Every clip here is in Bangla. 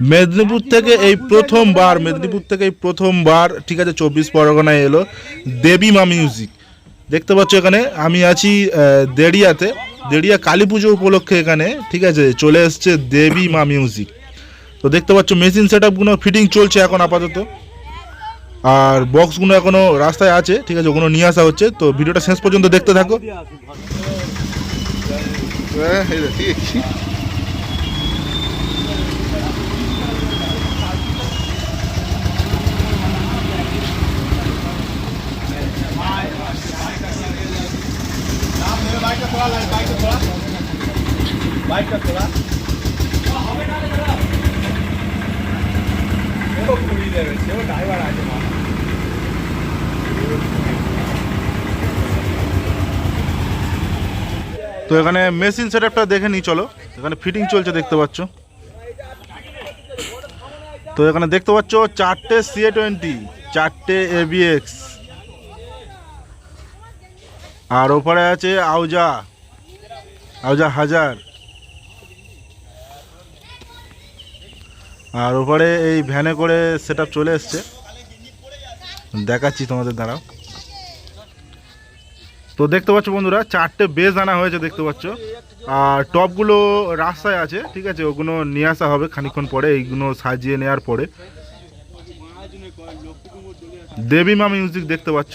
মেদিনীপুর থেকে এই প্রথমবার, মেদিনীপুর থেকে এই প্রথমবার, ঠিক আছে, চব্বিশ পরগনায় এলো দেবী মা মিউজিক। দেখতে পাচ্ছ এখানে, আমি আছি দেড়িয়াতে, দেড়িয়া কালী পুজো উপলক্ষে এখানে, ঠিক আছে, চলে এসছে দেবী মা মিউজিক। তো দেখতে পাচ্ছ, মেশিন সেট আপগুলো ফিটিং চলছে এখন আপাতত। আর বক্সগুলো এখনও রাস্তায় আছে, ঠিক আছে, ওগুলো নিয়ে আসা হচ্ছে। তো ভিডিওটা শেষ পর্যন্ত দেখতে থাকো। তো এখানে মেশিন সেট আপটা দেখে নিই চলো। এখানে ফিটিং চলছে, দেখতে পাচ্ছ। তো এখানে দেখতে পাচ্ছ, চারটে সিএ টোয়েন্টি চারটে এবিএক্স আর ওপারে আছে আউজা। আউজা হাজার। আর ওপরে এই ভ্যানে করে সেট চলে এসছে। দেখাচ্ছি তোমাদের, দাঁড়াও। তো দেখতে পাচ্ছ বন্ধুরা, চারটে বেজ আনা হয়েছে দেখতে পাচ্ছ। আর টপগুলো রাস্তায় আছে, ঠিক আছে? ওগুলো নিয়ে আসা হবে খানিকক্ষণ পরে, এইগুলো সাজিয়ে নেওয়ার পরে। দেবী মা মিউজিক দেখতে পাচ্ছ।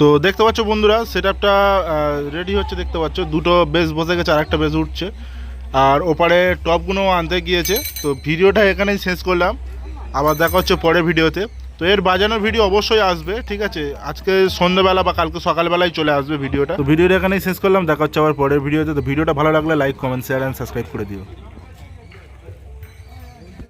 তো দেখতে পাচ্ছ বন্ধুরা সেট আপটা রেডি হচ্ছে দেখতে পাচ্ছ। দুটো বেস বসে গেছে আর একটা বেস উঠছে। আর ওপারে টপগুলো আনতে গিয়েছে। তো ভিডিওটা এখানেই শেষ করলাম। আবার দেখা হচ্ছে পরের ভিডিওতে। তো এর বাজানোর ভিডিও অবশ্যই আসবে, ঠিক আছে? আজকে সন্ধ্যাবেলা বা কালকে সকালবেলায় চলে আসবে ভিডিওটা। তো ভিডিওটা এখানেই শেষ করলাম। দেখা হচ্ছে আবার পরের ভিডিওতে। তো ভিডিওটা ভালো লাগলে like comment share and subscribe করে দিও।